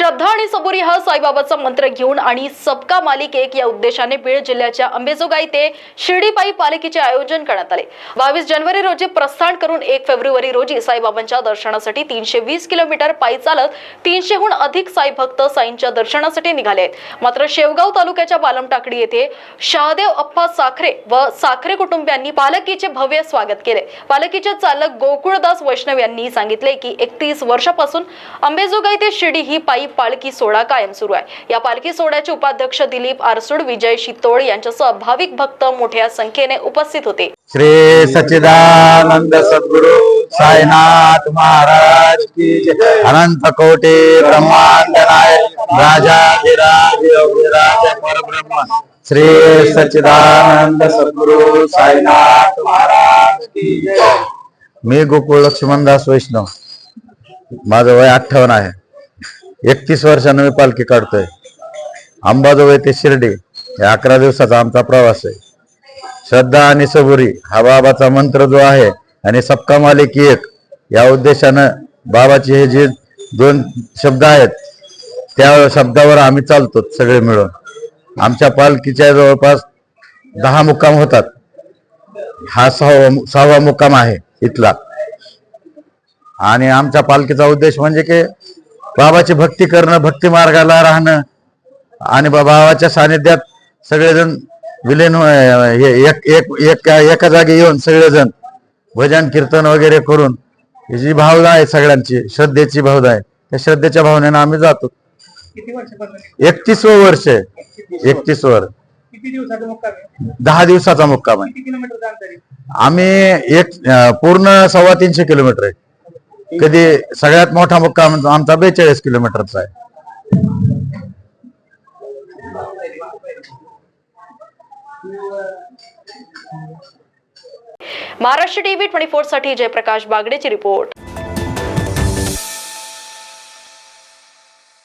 श्रद्धा आणि सबुरी हा साईबाबाचा मंत्र घेऊन आणि सबका मालिक एक या उद्देशाने बीड जिल्ह्याच्या अंबेजोगाई ते शिर्डीपायी पालखीचे आयोजन करण्यात आले. बावीस जानेवारी रोजी प्रस्थान करून एक फेब्रुवारी रोजी साईबाबांच्या दर्शनासाठी तीनशे वीस किलोमीटर पायी चालत तीनशेहून अधिक साई भक्त साईंच्या दर्शनासाठी निघाले आहेत. मात्र शेवगाव तालुक्याच्या बालमटाकडी येथे शहादेव अप्पा साखरे व साखरे कुटुंबियांनी पालखीचे भव्य स्वागत केले. पालखीचे चालक गोकुळदास वैष्णव यांनी सांगितले की एकतीस वर्षापासून अंबेजोगाई ते शिर्डी ही पायी पालखी सोहळा कायम सुरू आहे. या पालखी सोहळ्याचे उपाध्यक्ष दिलीप आरसूड विजय शितोळ यांच्यासह भाविक भक्त मोठ्या संख्येने उपस्थित होते. श्री सच्चिदानंद सद्गुरु साईनाथ महाराज की अनंत कोटी ब्रह्मांड नायक राजाधिराज परब्रह्म. श्री सच्चिदानंद सद्गुरु साईनाथ महाराज की मी गोकुळ लक्ष्मणदास वैष्णव. माझं वय अठ्ठावन्न आहे. एकतीस वर्षानं मी पालखी काढतोय. अंबाजोगाई ते शिर्डी हे अकरा दिवसाचा आमचा प्रवास आहे. श्रद्धा आणि सबुरी हा बाबाचा मंत्र जो आहे आणि सबका मालिक एक या उद्देशानं बाबाचे हे जे दोन शब्द आहेत त्या शब्दावर आम्ही चालतो सगळे मिळून. आमच्या पालखीच्या जवळपास दहा मुक्काम होतात. हा सहावा सहावा मुक्काम आहे इथला. आणि आमच्या पालखीचा उद्देश म्हणजे की बाबाची भक्ती करणं भक्ती मार्गाला राहणं आणि बाबाच्या सानिध्यात सगळेजण विलीन हे एक एक एक एका जागी येऊन सगळेजण भजन कीर्तन वगैरे करून ही जी भावना आहे सगळ्यांची श्रद्धेची भावना आहे त्या श्रद्धेच्या भावनेनं आम्ही जातो. एकतीसवं वर्ष आहे. एकतीस वर दहा दिवसाचा मुक्काम आहे. आम्ही एक पूर्ण सव्वा तीनशे किलोमीटर आहे. कधी सगळ्यात मोठा मुक्काम म्हणजे आमचा बेचाळीस किलोमीटरचा आहे. महाराष्ट्र टीव्ही ट्वेंटी फोरसाठी जयप्रकाश बागडेची रिपोर्ट.